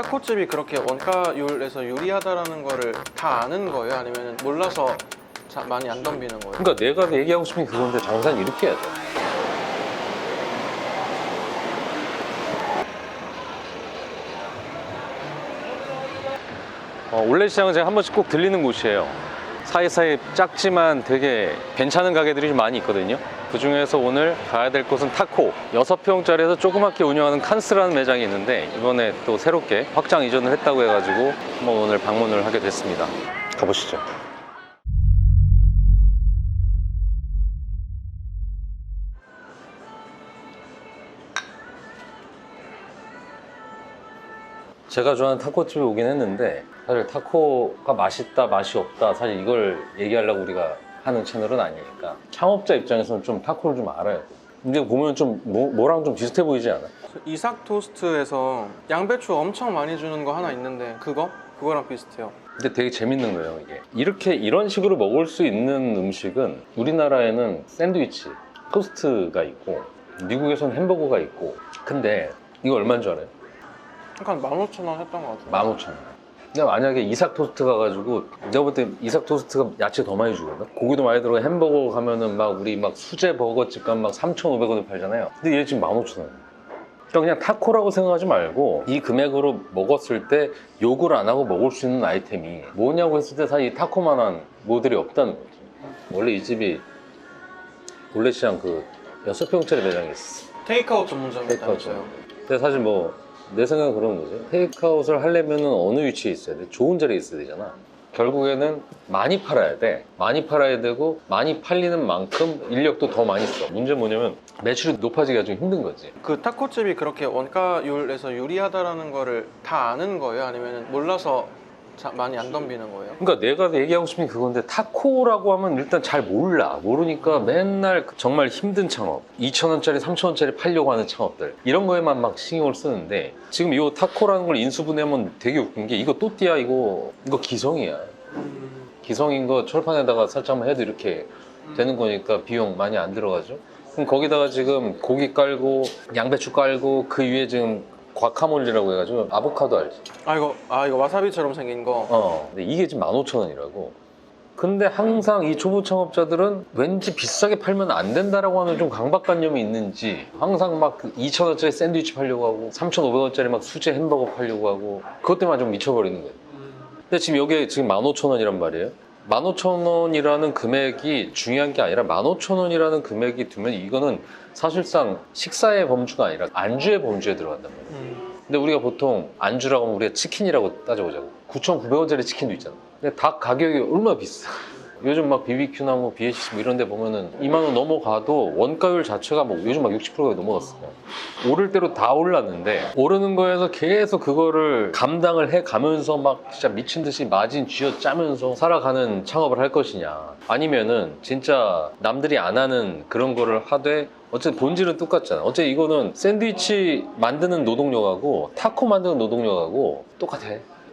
타코집이 그렇게 원가율에서 유리하다라는 거를 다 아는 거예요? 아니면 몰라서 자- 많이 안 덤비는 거예요? 그러니까 내가 얘기하고 싶은 게 그건데 장사는 이렇게 해야 돼. 어, 올레 시장은 제가 한 번씩 꼭 들리는 곳이에요. 사이사이 작지만 되게 괜찮은 가게들이 좀 많이 있거든요. 그 중에서 오늘 가야 될 곳은 타코. 6평짜리에서 조그맣게 운영하는 칸스라는 매장이 있는데 이번에 또 새롭게 확장 이전을 했다고 해가지고 한번 오늘 방문을 하게 됐습니다. 가보시죠. 제가 좋아하는 타코집에 오긴 했는데 사실 타코가 맛있다 맛이 없다 사실 이걸 얘기하려고 우리가 하는 채널은 아니니까 창업자 입장에서는 좀 타코를 좀 알아야 돼 근데 보면 좀 뭐, 뭐랑 좀 비슷해 보이지 않아? 이삭 토스트에서 양배추 엄청 많이 주는 거 하나 있는데 그거? 그거랑 비슷해요. 근데 되게 재밌는 거예요 이게 이렇게 이런 식으로 먹을 수 있는 음식은 우리나라에는 샌드위치 토스트가 있고 미국에서는 햄버거가 있고 근데 이거 얼마인 줄 알아요? 약간 15,000원 했던 것 같아요. 15,000원. 근데 만약에 이삭 토스트 가가지고 내가 볼 때 이삭 토스트가 야채 더 많이 주거든. 고기도 많이 들어가 햄버거 가면은 막 우리 막 수제 버거집 가면 막 3,500원에 팔잖아요. 근데 얘 지금 15,000원. 그러니까 그냥 타코라고 생각하지 말고 이 금액으로 먹었을 때 욕을 안 하고 먹을 수 있는 아이템이 뭐냐고 했을 때 사실 이 타코만한 모델이 없다는 거지. 원래 이 집이 올레시장 그 6평짜리 매장이 있어. 테이크아웃 전문점이 테이크아웃. 근데 사실 뭐 내 생각은 그런 거지. 테이크아웃을 하려면 어느 위치에 있어야 돼? 좋은 자리에 있어야 되잖아. 결국에는 많이 팔아야 돼. 많이 팔아야 되고 많이 팔리는 만큼 인력도 더 많이 써. 문제 뭐냐면 매출이 높아지기가 좀 힘든 거지. 그 타코집이 그렇게 원가율에서 유리하다라는 거를 다 아는 거예요? 아니면 몰라서 자- 많이 안 덤비는 거예요? 그러니까 내가 얘기하고 싶은 게 그건데 타코라고 하면 일단 잘 몰라. 모르니까 맨날 그 정말 힘든 창업. 2,000원짜리, 3,000원짜리 팔려고 하는 창업들. 이런 거에만 막 신경을 쓰는데 지금 이 타코라는 걸 인수분해하면 되게 웃긴 게 이거 또띠아 이거 이거 기성이야. 기성인 거 철판에다가 살짝만 해도 이렇게 되는 거니까 비용 많이 안 들어가죠. 그럼 거기다가 지금 고기 깔고 양배추 깔고 그 위에 지금 과카몰리라고 해가지고 아보카도 알지? 아 이거 아 이거 와사비처럼 생긴 거. 어, 근데 이게 지금 15,000원이라고. 근데 항상 이 초보 창업자들은 왠지 비싸게 팔면 안 된다라고 하는 좀 강박관념이 있는지 항상 막 2,000원짜리 샌드위치 팔려고 하고 3,500원짜리 막 수제 햄버거 팔려고 하고 그것 때문에 좀 미쳐버리는 거예요. 근데 지금 여기에 지금 15,000원이란 말이에요. 15,000원이라는 금액이 중요한 게 아니라 15,000원이라는 금액이 두면 이거는 사실상 식사의 범주가 아니라 안주의 범주에 들어간단 말이에요. 음. 근데 우리가 보통 안주라고 하면 우리가 치킨이라고 따져보자고. 9,900원짜리 치킨도 있잖아. 근데 닭 가격이 얼마나 비싸. 요즘 막 BBQ나 뭐 BHC 뭐 이런 데 보면은 2만 원 넘어가도 원가율 자체가 뭐 요즘 막 60%가 넘어갔어요 오를 대로 다 올랐는데 오르는 거에서 계속 그거를 감당을 해 가면서 막 진짜 미친 듯이 마진 쥐어 짜면서 살아가는 창업을 할 것이냐. 아니면은 진짜 남들이 안 하는 그런 거를 하되 어쨌든 본질은 똑같잖아. 어째 이거는 샌드위치 만드는 노동력하고 타코 만드는 노동력하고 똑같아.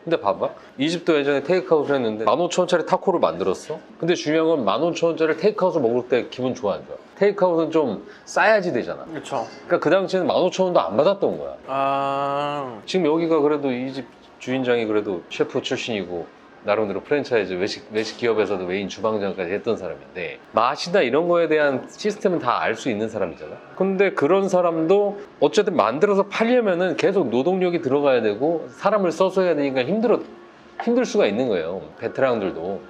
근데 봐봐. 이 집도 예전에 테이크아웃을 했는데 15,000원짜리 타코를 만들었어. 근데 중요한 건 15,000원짜리 테이크아웃을 먹을 때 기분 좋아 안 좋아? 테이크아웃은 좀 싸야지 되잖아. 그렇죠. 그러니까 그 당시에는 15,000원도 안 받았던 거야. 아 지금 여기가 그래도 이집 주인장이 그래도 셰프 출신이고 나름대로 프랜차이즈 외식, 외식 기업에서도 메인 주방장까지 했던 사람인데 맛이나 이런 거에 대한 시스템은 다 알 수 있는 사람이잖아. 근데 그런 사람도 어쨌든 만들어서 팔려면은 계속 노동력이 들어가야 되고 사람을 써서 해야 되니까 힘들어 힘들 수가 있는 거예요. 베테랑들도.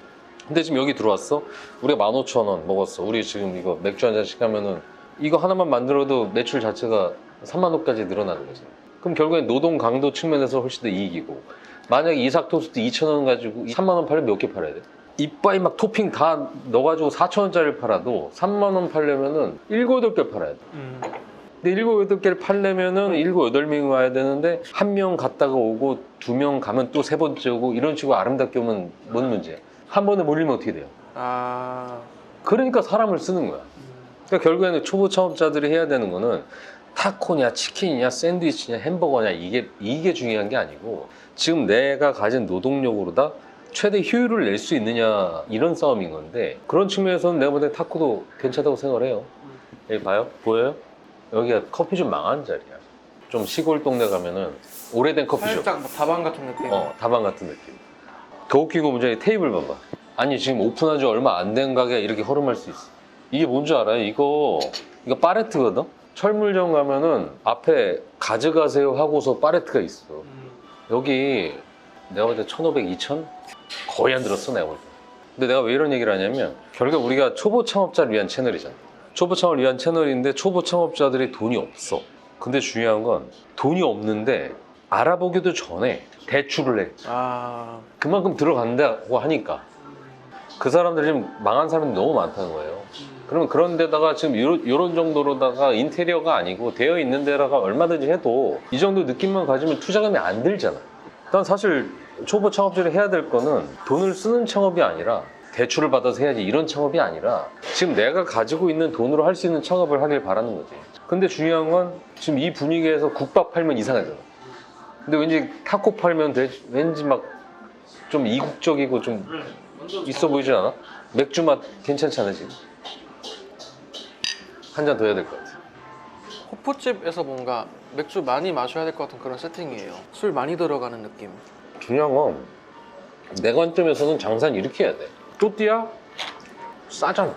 근데 지금 여기 들어왔어. 우리가 15,000원 먹었어. 우리 지금 이거 맥주 한 잔씩 하면은 이거 하나만 만들어도 매출 자체가 3만 원까지 늘어나는 거지. 그럼 결국엔 노동 강도 측면에서 훨씬 더 이익이고 만약에 이삭 토스트 2,000원 가지고 3만 원 팔면 몇 개 팔아야 돼? 이빠이 막 토핑 다 넣어가지고 4,000원짜리를 팔아도 3만 원 팔려면은 7, 8개 팔아야 돼. 음. 근데 7, 8개를 팔려면은 7, 8명이 와야 되는데 한 명 갔다가 오고 두 명 가면 또 세 번째 오고 이런 식으로 아름답게 오면 뭔 문제야? 한 번에 몰리면 어떻게 돼요? 아 그러니까 사람을 쓰는 거야. 그러니까 결국에는 초보 창업자들이 해야 되는 거는 타코냐, 치킨이냐, 샌드위치냐, 햄버거냐 이게 이게 중요한 게 아니고 지금 내가 가진 노동력으로다 최대 효율을 낼 수 있느냐 이런 싸움인 건데 그런 측면에서는 내가 볼때 타코도 괜찮다고 생각을 해요. 여기 봐요? 보여요? 여기가 커피 좀 망한 자리야. 좀 시골 동네 가면은 오래된 커피숍. 살짝 뭐 다방 같은 느낌. 어, 다방 같은 느낌. 더 웃기고 문제는 테이블 봐봐. 아니, 지금 오픈한 지 얼마 안 된 가게가 이렇게 허름할 수 있어. 이게 뭔지 알아요? 이거, 이거 파레트거든? 철물점 가면은 앞에 가져가세요 하고서 파레트가 있어. 음, 여기 내가 볼 때 1,500, 2,000? 거의 안 들었어, 내가 볼 때. 근데 내가 왜 이런 얘기를 하냐면, 결국 우리가 초보 창업자를 위한 채널이잖아. 초보 창업을 위한 채널인데 초보 창업자들이 돈이 없어. 근데 중요한 건 돈이 없는데 알아보기도 전에 대출을 해. 아, 그만큼 들어간다고 하니까 그 사람들이 지금 망한 사람이 너무 많다는 거예요. 그러면 그런 데다가 지금 이런 정도로다가 인테리어가 아니고 되어 있는 데다가 얼마든지 해도 이 정도 느낌만 가지면 투자금이 안 들잖아. 난 사실 초보 창업자를 해야 될 거는 돈을 쓰는 창업이 아니라 대출을 받아서 해야지 이런 창업이 아니라 지금 내가 가지고 있는 돈으로 할 수 있는 창업을 하길 바라는 거지. 근데 중요한 건 지금 이 분위기에서 국밥 팔면 이상하잖아. 근데 왠지 타코 팔면 돼- 왠지 막 좀 이국적이고 좀 있어 보이지 않아? 맥주 맛 괜찮지 않아 지금? 한 잔 더 해야 될 것 같아. 호프집에서 뭔가 맥주 많이 마셔야 될 것 같은 그런 세팅이에요. 술 많이 들어가는 느낌. 중요한 건 내 관점에서는 장사는 이렇게 해야 돼. 또띠아 싸잖아.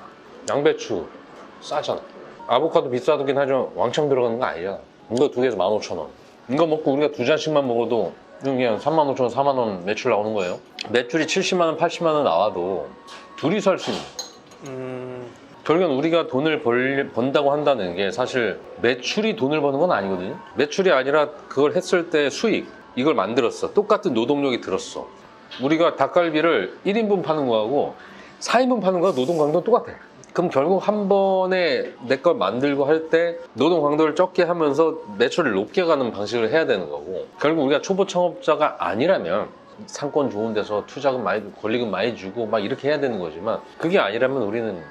양배추 싸잖아. 아보카도 비싸긴 하지만 왕창 들어가는 거 아니잖아. 이거 두 개에서 15,000원. 이거 먹고 우리가 두 잔씩만 먹어도 그냥 35,000원, 4만원 매출 나오는 거예요. 매출이 70만원, 80만원 나와도 둘이서 할 수 있는 음, 결국엔 우리가 돈을 벌, 번다고 한다는 게 사실 매출이 돈을 버는 건 아니거든요. 매출이 아니라 그걸 했을 때 수익, 이걸 만들었어. 똑같은 노동력이 들었어. 우리가 닭갈비를 1인분 파는 거하고 4인분 파는 거하고 노동 강도는 똑같아. 그럼 결국 한 번에 내 걸 만들고 할 때 노동 강도를 적게 하면서 매출을 높게 가는 방식을 해야 되는 거고 결국 우리가 초보 창업자가 아니라면 상권 좋은 데서 투자금 많이 권리금 많이 주고 막 이렇게 해야 되는 거지만 그게 아니라면 우리는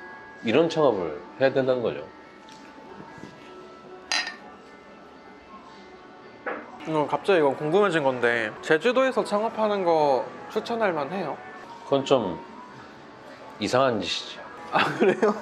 이런 창업을 해야 된다는 거죠. 어, 갑자기 이건 궁금해진 건데 제주도에서 창업하는 거 추천할 만해요. 그건 좀 이상한 짓이죠. 아 그래요?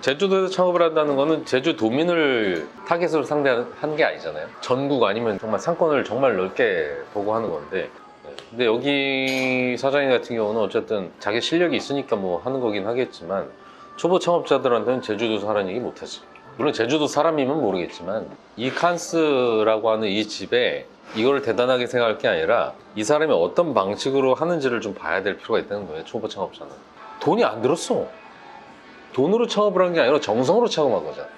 제주도에서 창업을 한다는 거는 제주도민을 타겟으로 상대한 게 아니잖아요. 전국 아니면 정말 상권을 정말 넓게 보고 하는 건데. 네. 근데 여기 사장님 같은 경우는 어쨌든 자기 실력이 있으니까 뭐 하는 거긴 하겠지만 초보 창업자들한테는 제주도에서 하라는 얘기 못하지. 물론 제주도 사람이면 모르겠지만 이 칸스라고 하는 이 집에 이걸 대단하게 생각할 게 아니라 이 사람이 어떤 방식으로 하는지를 좀 봐야 될 필요가 있다는 거예요. 초보 창업자는. 돈이 안 들었어. 돈으로 창업을 한 게 아니라 정성으로 창업한 거잖아.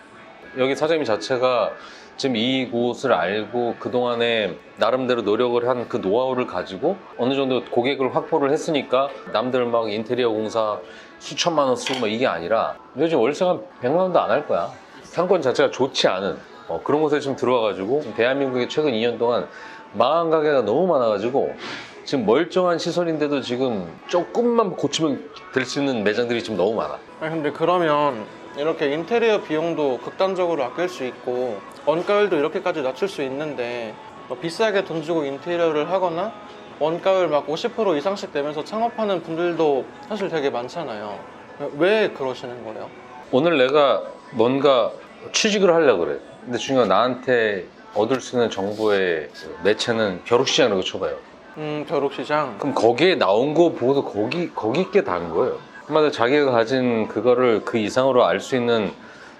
여기 사장님 자체가 지금 이곳을 알고 그동안에 나름대로 노력을 한 그 노하우를 가지고 어느 정도 고객을 확보를 했으니까 남들 막 인테리어 공사 수천만 원 쓰고 막 이게 아니라 요즘 월세가 한 100만 원도 안 할 거야. 상권 자체가 좋지 않은 어, 그런 곳에 지금 들어와가지고 지금 대한민국에 최근 2년 동안 망한 가게가 너무 많아가지고 지금 멀쩡한 시설인데도 지금 조금만 고치면 될 수 있는 매장들이 지금 너무 많아. 아니 근데 그러면 이렇게 인테리어 비용도 극단적으로 아낄 수 있고 원가율도 이렇게까지 낮출 수 있는데 뭐 비싸게 돈 주고 인테리어를 하거나 원가율 막 50% 이상씩 내면서 창업하는 분들도 사실 되게 많잖아요. 왜 그러시는 거예요? 오늘 내가 뭔가 취직을 하려고 그래. 근데 중요한 건 나한테 얻을 수 있는 정보의 매체는 벼룩시장이라고 쳐봐요. 음, 벼룩시장. 그럼 거기에 나온 거 보고도 거기, 거기 있게 단 거예요. 한마디로 자기가 가진 그거를 그 이상으로 알 수 있는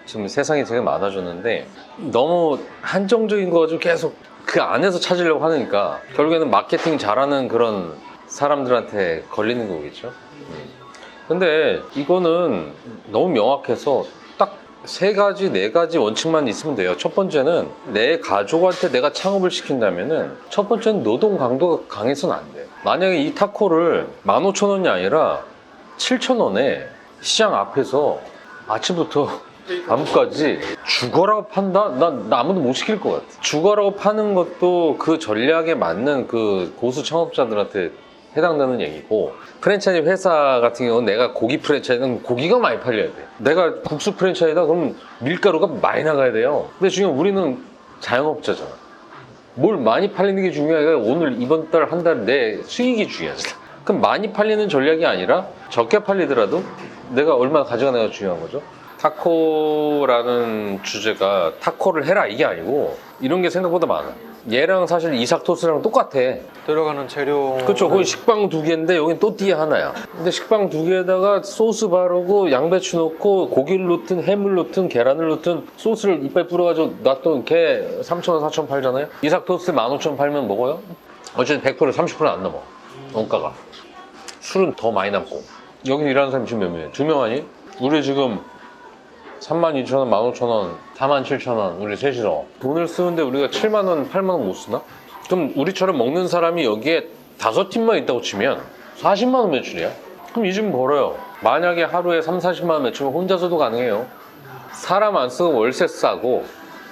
지금 세상이 되게 많아졌는데 너무 한정적인 거좀 계속 그 안에서 찾으려고 하니까 결국에는 마케팅 잘하는 그런 사람들한테 걸리는 거겠죠. 음. 근데 이거는 너무 명확해서 딱 세 가지, 네 가지 원칙만 있으면 돼요. 첫 번째는 내 가족한테 내가 창업을 시킨다면은 첫 번째는 노동 강도가 강해서는 안 돼. 만약에 이 타코를 15,000원이 아니라 7,000원에 시장 앞에서 아침부터 밤까지 죽어라고 판다? 난, 나 아무도 못 시킬 것 같아. 죽어라고 파는 것도 그 전략에 맞는 그 고수 창업자들한테 해당되는 얘기고 프랜차이즈 회사 같은 경우는 내가 고기 프랜차이즈는 고기가 많이 팔려야 돼. 내가 국수 프랜차이즈다 그러면 밀가루가 많이 나가야 돼요. 근데 중요한 우리는 자영업자잖아. 뭘 많이 팔리는 게 중요해. 오늘 이번 달 한 달 내 수익이 중요하잖아. 그럼 많이 팔리는 전략이 아니라 적게 팔리더라도 내가 얼마 가져가냐가 중요한 거죠. 타코라는 주제가 타코를 해라 이게 아니고 이런 게 생각보다 많아. 얘랑 사실 이삭토스랑 똑같아. 들어가는 재료. 그렇죠. 거기 식빵 두 개인데 여긴 또띠에 하나야. 근데 식빵 두 개에다가 소스 바르고 양배추 넣고 고기를 넣든 햄을 넣든 계란을 넣든 소스를 이빨 뿌려가지고 놔둔 게 3,000원, 4,000원 팔잖아요. 이삭 토스트 15,000원 팔면 먹어요? 어쨌든 100% 30%안 넘어. 원가가. 술은 더 많이 남고. 여기 일하는 사람이 지금 몇 명이야? 두명 아니? 우리 지금 32,000원, 15,000원, 47,000원 우리 셋이서 돈을 쓰는데 우리가 7만원, 8만원 못 쓰나? 그럼 우리처럼 먹는 사람이 여기에 다섯 팀만 있다고 치면 40만원 매출이야? 그럼 이 집 벌어요 만약에 하루에 3, 40만원 매출면 혼자서도 가능해요 사람 안 쓰고 월세 싸고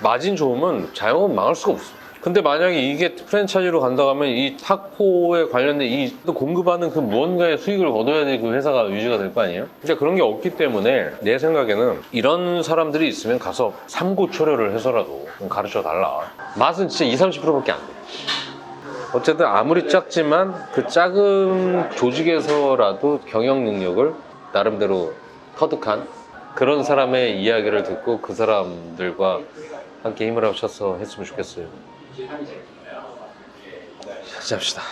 마진 좋으면 자영업 망할 수가 없어 근데 만약에 이게 프랜차이즈로 간다고 하면 이 타코에 관련된 이 공급하는 그 무언가의 수익을 될그 회사가 유지가 될 거 아니에요? 근데 그런 게 없기 때문에 내 생각에는 이런 사람들이 있으면 가서 삼고초려를 해서라도 좀 가르쳐 달라. 맛은 진짜 20, 30%밖에 안 돼. 어쨌든 아무리 작지만 그 작은 조직에서라도 경영 능력을 나름대로 터득한 그런 사람의 이야기를 듣고 그 사람들과 함께 힘을 합쳐서 했으면 좋겠어요. 시작합시다.